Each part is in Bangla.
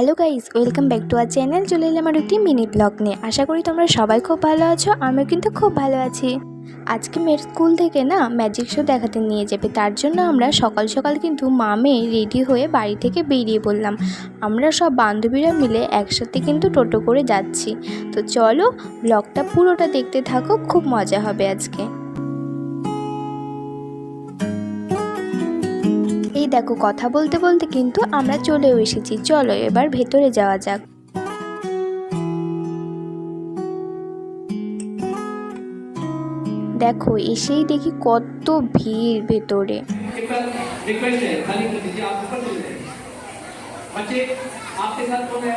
Hello guys welcome back to our channel চলে এলাম আমার একটি মিনি ব্লগ নিয়ে। আশা করি তোমরা সবাই খুব ভালো আছো, আমিও কিন্তু খুব ভালো আছি। আজকে মেয়ের স্কুল থেকে না ম্যাজিক শো দেখাতে নিয়ে যাবে, তার জন্য আমরা সকাল সকাল কিন্তু মা মেয়ে রেডি হয়ে বাড়ি থেকে বেরিয়ে পড়লাম। আমরা সব বান্ধবীরা মিলে একসাথে কিন্তু টোটো করে যাচ্ছি। তো চলো ব্লগটা পুরোটা দেখতে থাকো, খুব মজা হবে আজকে। এই দেখো কথা বলতে বলতে কিন্তু আমরা চলেও এসেছি চলো এবার ভেতরে যাওয়া যাক দেখো এসেই দেখি কত ভিড় ভেতরে रिक्वेस्ट है खाली कर दीजिए आप ऊपर चले जाइए बच्चे आपके साथ कौन है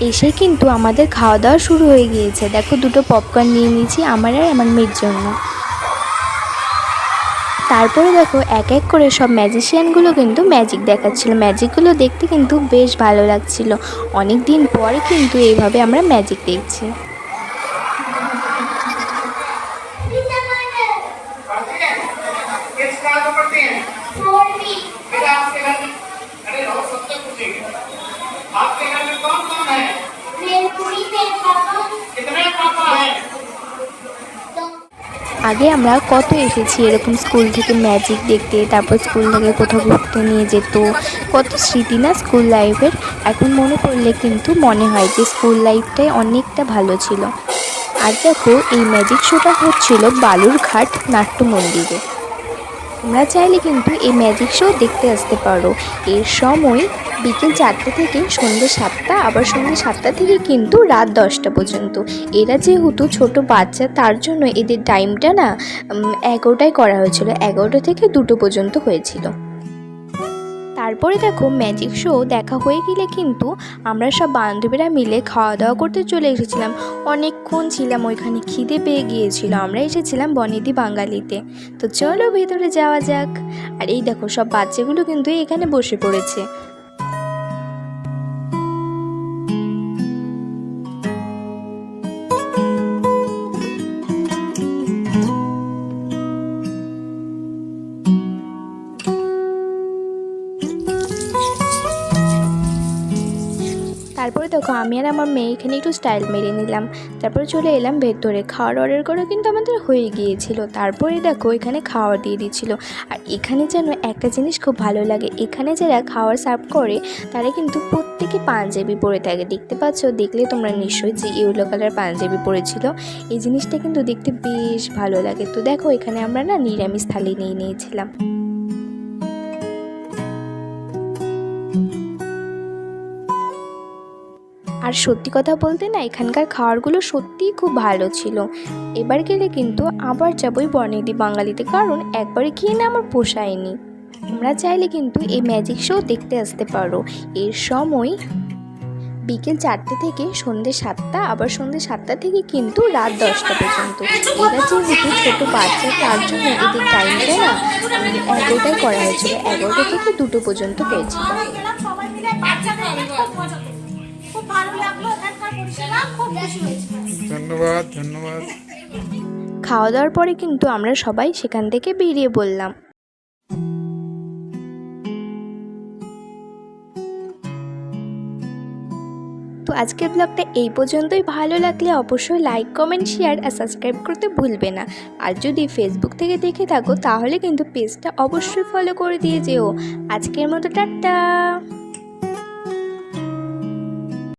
এসে কিন্তু আমাদের খাওয়া দাওয়া শুরু হয়ে গিয়েছে দেখো দুটো পপকর্ন নিয়ে নিয়েছি আমার আর আমার মেয়ের জন্য তারপরে দেখো এক এক করে সব ম্যাজিশিয়ানগুলো কিন্তু ম্যাজিক দেখাচ্ছিল ম্যাজিকগুলো দেখতে কিন্তু বেশ ভালো লাগছিল অনেক দিন পরে কিন্তু এইভাবে আমরা ম্যাজিক দেখছি किस क्लास में पढ़ते हैं আগে আমরা কত এসেছি এরকম স্কুল থেকে ম্যাজিক দেখতে, তারপর স্কুল থেকে কোথাও ঘুরতে নিয়ে যেত, কত স্মৃতি না স্কুল লাইফের? এখন মনে পড়লে কিন্তু মনে হয় যে স্কুল লাইফটাই অনেকটা ভালো ছিল। আর দেখো, এই ম্যাজিক শোটা হচ্ছিল বালুরঘাট নাট্য মন্দিরে তোমরা চাইলে কিন্তু এই ম্যাজিক শো দেখতে আসতে পারো। এর সময় বিকেল চারটে থেকে সন্ধ্যে সাতটা, আবার সন্ধ্যে সাতটা থেকে কিন্তু রাত দশটা পর্যন্ত। এরা যেহেতু ছোট বাচ্চা, তার জন্য এদের টাইমটা না এগারোটায় করা হয়েছিল। এগারোটা থেকে দুটো পর্যন্ত হয়েছিল। তারপরে দেখো ম্যাজিক শো দেখা হয়ে গেলে কিন্তু আমরা সব বান্ধবীরা মিলে খাওয়া দাওয়া করতে চলে এসেছিলাম। অনেকক্ষণ ছিলাম ওইখানে খিদে পেয়ে গিয়েছিল, আমরা এসেছিলাম বনেদি বাঙালিতে। তো চলো ভেতরে যাওয়া যাক। আর এই দেখো সব বাচ্চাগুলো কিন্তু এখানে বসে পড়েছে। তারপরে দেখো আমি আর আমার মেয়ে এখানে একটু স্টাইল মেরে নিলাম। তারপরে চলে এলাম ভেতরে। খাওয়ার অর্ডার করে কিন্তু আমাদের হয়ে গিয়েছিল। তারপরে দেখো এখানে খাওয়ার দিয়ে দিচ্ছিল। আর এখানে যেন একটা জিনিস খুব ভালো লাগে, এখানে যারা খাওয়ার সার্ভ করে, তারা কিন্তু প্রত্যেকে পাঞ্জাবি পরে থাকে। দেখতে পাচ্ছ? দেখলে তোমরা নিশ্চয়ই যে ইয়েলো কালার পাঞ্জাবি পরেছিল। এই জিনিসটা কিন্তু দেখতে বেশ ভালো লাগে। তো দেখো এখানে আমরা না নিরামিষ থালি নিয়ে নিয়েছিলাম। আর সত্যি কথা বলতে না, এখানকার খাবারগুলো সত্যিই খুব ভালো ছিল। এবার গেলে কিন্তু আবার যাবই বর্ণিদি বাঙালিতে, কারণ একবারে খেয়ে না আমার পোষায়নি। তোমরা চাইলে কিন্তু এই ম্যাজিক শো দেখতে আসতে পারো। এর সময় বিকেল চারটে থেকে সন্ধ্যে সাতটা, আবার সন্ধ্যে সাতটা থেকে কিন্তু রাত দশটা পর্যন্ত। এরা যেহেতু ছোটো বাচ্চা, তার জন্য এদের টাইমটা না এগারোটায় করা হয়েছিল। এগারোটা থেকে দুটো পর্যন্ত হয়েছিল। খুব ভালো লাগল এখানকার পরিষেবা খুব খুশি হয়েছে। ধন্যবাদ ধন্যবাদ। খাওয়া দাওয়ার পরে কিন্তু আমরা সবাই সেখান থেকে বেরিয়ে পড়লাম। তো আজকের ব্লগটা এই পর্যন্তই। ভালো লাগলে অবশ্যই লাইক কমেন্ট শেয়ার আর সাবস্ক্রাইব করতে ভুলবে না। আর যদি ফেসবুক থেকে দেখে থাকো তাহলে কিন্তু পেজটা অবশ্যই ফলো করে দিয়ে যেও। আজকের মতো টাটা।